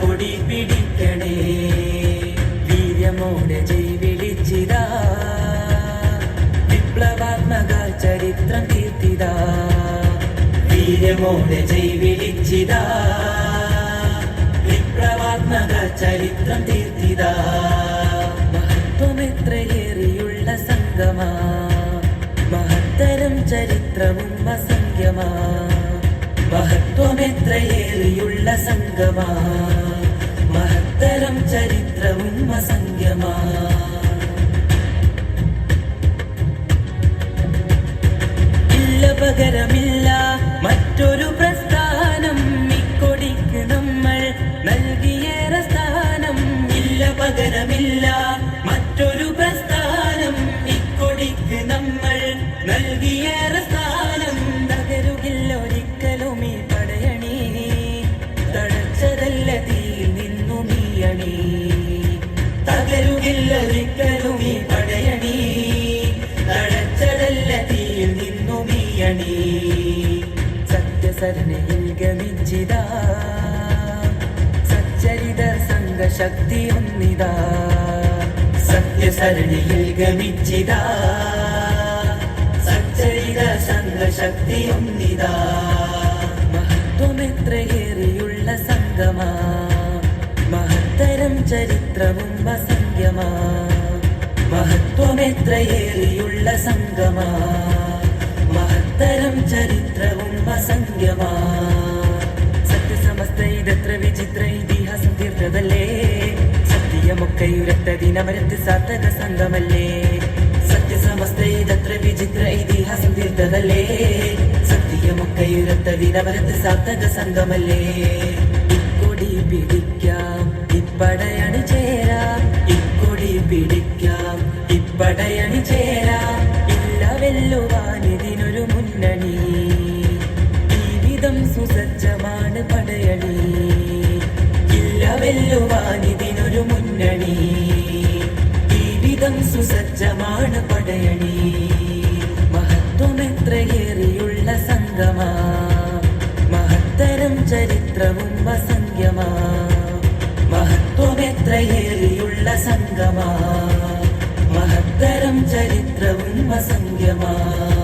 കൊടി പിടിക്കണേ. വീര്യമോടെ ജയ് വിളിച്ചിതാ. വിപ്ലവാത്മക ചരിത്രം തീർത്തിതാ. വീര്യമോടെ ജയ് വിളിച്ചിതാ. വിപ്ലവാത്മക ചരിത്രം തീർത്തിതാ. മഹത്വമെത്രയേറിയുള്ള സംഗമാ. മഹത്തരം ചരിത്രവും അസംഖ്യമാ. സംഗമാ മഹത്തരം ചരിത്രവും അസംഖ്യമാ ഇല്ല പകരമില്ല സത്യസരണയിൽ ഗമിച്ചിതാ സച്ചരിത സംഘശക്തി ഒന്നിതാ. സത്യസരണിയിൽ ഗമിച്ചിതാ സച്ചരിത സംഘശക്തി അസംഖ്യമാ മഹത്വമെത്രയേറിയുള്ള സംഗമാ. മഹത്തരം ചരിത്രവും അസംഖ്യമാ. സത്യസമസ്ത ഇതത്ര വിചിത്ര ഇതിഹാസം തീർത്തതല്ലേ? സത്യമൊക്കെ ഉരത്ത ദിനമരത്ത് സാധക സംഘമല്ലേ? സത്യസമസ്ത ഇതത്ര വിചിത്ര ഇതിഹാസം തീർത്തതല്ലേ? സത്യമൊക്കെ ഉരത്ത ദിനമരത്ത് സാധക സംഘമല്ലേ? കൊടി പിടിക്കാം ഇപ്പടയണി ജീവിതം സുസജ്ജമാണ് പടയണി. ഇല്ല വെല്ലുവാനിതിനൊരു മുന്നണി. ജീവിതം സുസജ്ജമാണ് പടയണി. മഹത്വം എത്രയേറിയുള്ള സംഗമാ. മഹത്തരം ചരിത്രവും അസംഖ്യമാ. മഹത്വമെത്രയേറിയുള്ള സംഗമാ. മഹത്തരം ചരിത്രവും അസംഖ്യമാ.